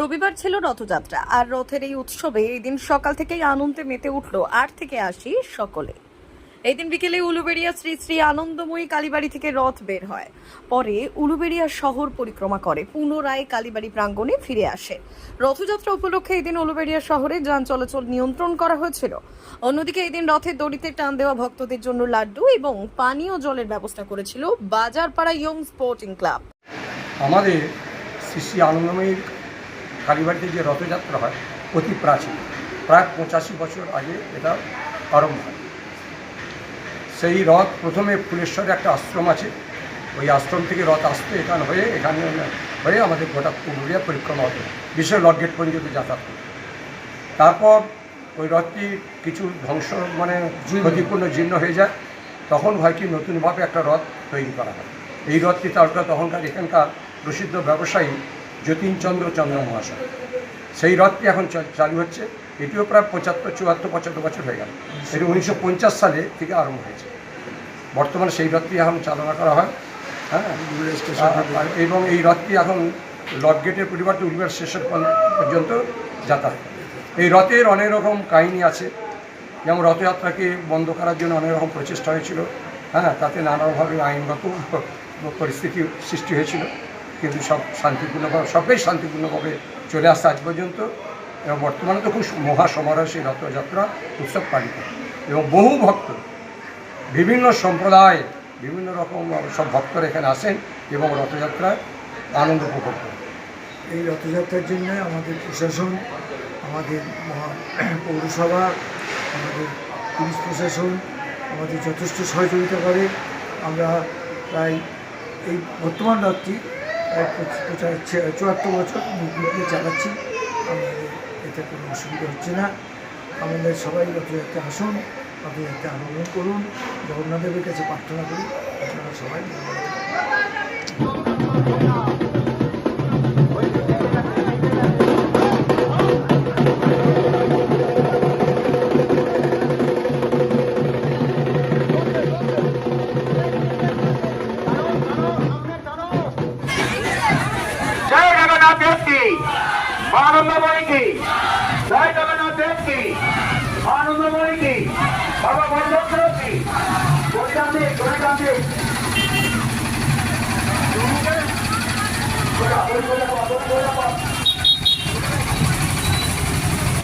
রবিবার ছিল রথযাত্রা, আর রথের এই উৎসবে এই দিন সকাল থেকেই আনন্দে মেতে উঠল আট থেকে আসি সকলে। এই দিন বিকেলে উলুবেড়িয়া শ্রী শ্রী আনন্দময়ী কালীবাড়ি থেকে রথ বের হয়। পরে উলুবেড়িয়া শহর পরিক্রমা করে, পুনরায় কালীবাড়ি প্রাঙ্গণে ফিরে আসে। রথযাত্রা উপলক্ষে এই দিন উলুবেড়িয়া শহরে যান চলাচল নিয়ন্ত্রণ করা হয়েছিল। অন্যদিকে এই দিন রথের দড়িতে টান দেওয়া ভক্তদের জন্য লাড্ডু এবং পানীয় জলের ব্যবস্থা করেছিল বাজারপাড়া ইয়ং স্পোর্টিং ক্লাব। আমাদের শ্রী শ্রী আনন্দময়ীর কালীবাড়িতে যে রথযাত্রা হয় অতি প্রাচীন। প্রায় পঁচাশি বছর আগে এটা আরম্ভ হয়। সেই রথ প্রথমে ফুলেশ্বরে একটা আশ্রম আছে। ওই আশ্রম থেকে রথ আসতে এখানে হয়ে এখানে হয়ে আমাদের গোটা পুরুলিয়া পরিক্রমা হতো। বিশেষ লক গেট পর্যন্ত যাতায়াত করতো। তারপর ওই রথটি কিছু ধ্বংস মানে ক্ষতিপূর্ণ জীর্ণ হয়ে যায়। তখন হয় কি নতুনভাবে একটা রথ তৈরি করা হয়। এই রথটি তারপর তখনকার এখানকার প্রসিদ্ধ ব্যবসায়ী যতীনচন্দ্র চন্দ্র মহাশয়। সেই রথটি এখন চালু হচ্ছে। এটিও প্রায় পঁচাত্তর, চুয়াত্তর, পঁচাত্তর বছর হয়ে গেল। এটি উনিশশো পঞ্চাশ সালে থেকে আরম্ভ হয়েছে। বর্তমানে সেই রথটি এখন চালনা করা হয়। হ্যাঁ? এবং এই রথটি এখন লক গেটের পরিবর্তে উলবের স্টেশন পর্যন্ত- পর্যন্ত যাতায়াত এই রথের অনেক রকম কাহিনী আছে। যেমন রথযাত্রাকে বন্ধ করার জন্য অনেক রকম প্রচেষ্টা হয়েছিল। হ্যাঁ? তাতে নানাভাবে আইনগত পরিস্থিতি সৃষ্টি হয়েছিল। কিন্তু সব শান্তিপূর্ণভাবে, সবই শান্তিপূর্ণভাবে চলে আসছে আজ পর্যন্ত এবং বর্তমানে তো খুব মহা সমারোহ সেই রথযাত্রা উৎসব পালিত। এবং বহু ভক্ত, বিভিন্ন সম্প্রদায়, বিভিন্ন রকম সব ভক্তরা এখানে আসেন এবং রথযাত্রায় আনন্দ উপভোগ করেন। এই রথযাত্রার জন্য আমাদের প্রশাসন, আমাদের পৌরসভা, আমাদের পুলিশ প্রশাসন, আমাদের যথেষ্ট সহযোগিতা করে আমরা প্রায় এই বর্তমান ছে- চুয়াত্তর বছর বিদ্যুৎ চালাচ্ছি। আমাদের এতে কোনো অসুবিধা হচ্ছে না। আমাদের সবাই রথযাত্রা আসুন রথযাত্রা আনন্দ করুন, জগন্নাথদেবের কাছে প্রার্থনা করি আপনারা সবাই জগন্নাথ দেবকি আনন্দময়ী কি? জয় জগন্নাথ দেবকি আনন্দময়ী কি? বাবা বন্ধ গোটা গোটা গোটা গোটা